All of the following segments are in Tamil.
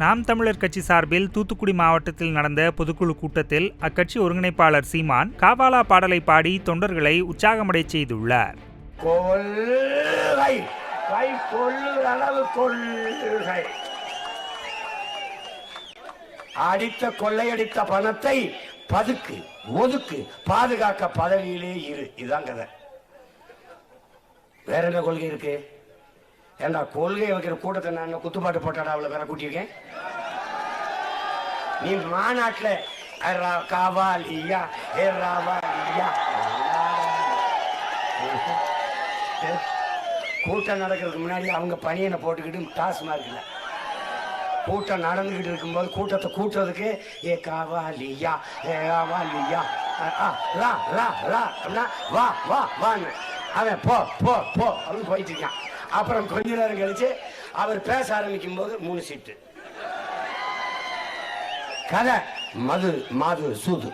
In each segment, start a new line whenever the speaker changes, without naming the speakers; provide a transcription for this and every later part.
நாம் தமிழர் கட்சி சார்பில் தூத்துக்குடி மாவட்டத்தில் நடந்த பொதுக்குழு கூட்டத்தில் அக்கட்சி ஒருங்கிணைப்பாளர் சீமான் காவாலா பாடலை பாடி தொண்டர்களை உற்சாகமடை செய்துள்ளார்.
அடித்த கொள்ளையடித்த பணத்தை பதுக்கு ஒதுக்கு பாதுகாக்க பதவியிலே இரு. இதுதான் கதை வேற என்ன கொள்கை இருக்கு? ஏண்டா கொள்கை வைக்கிற கூட்டத்தை நான் குத்துப்பாட்டு போட்டாடா அவ்வளோ பேரை கூட்டியிருக்கேன்? நீ மாநாட்டில் காவாலியா ஏ ராவாலியா கூட்டம் நடக்கிறதுக்கு முன்னாடி அவங்க பணியனை போட்டுக்கிட்டு டாஸ்மார்க்ல கூட்டம் நடந்துகிட்டு இருக்கும்போது கூட்டத்தை கூட்டுறதுக்கு ஏ காவாலியா ஏ காவாலியா ஆ, ரா ரா ரா வா வா வான்னு. அவன் போ போ போ அப்படின்னு போயிட்டு இருக்கான். அப்புறம் கொஞ்ச நேரம் கழிச்சு அவர் பேச ஆரம்பிக்கும் போது மூணு சீட்டு. கதை. மது மாது சூது.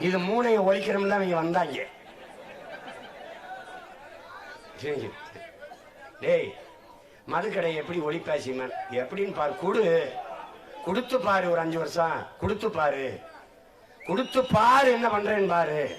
இது மூணையை ஒழிக்கிறோம்னு தான் இவங்க வந்தாங்க. சரி. டேய் மதுக்கடை எப்படி ஒழிப்பாசிமன் எப்படின்னு பாரு கொடு. கொடுத்து பாரு ஒரு அஞ்சு வருஷம். கொடுத்து பாரு. கொடுத்து பாரு என்ன பண்றேன்னு பாரு.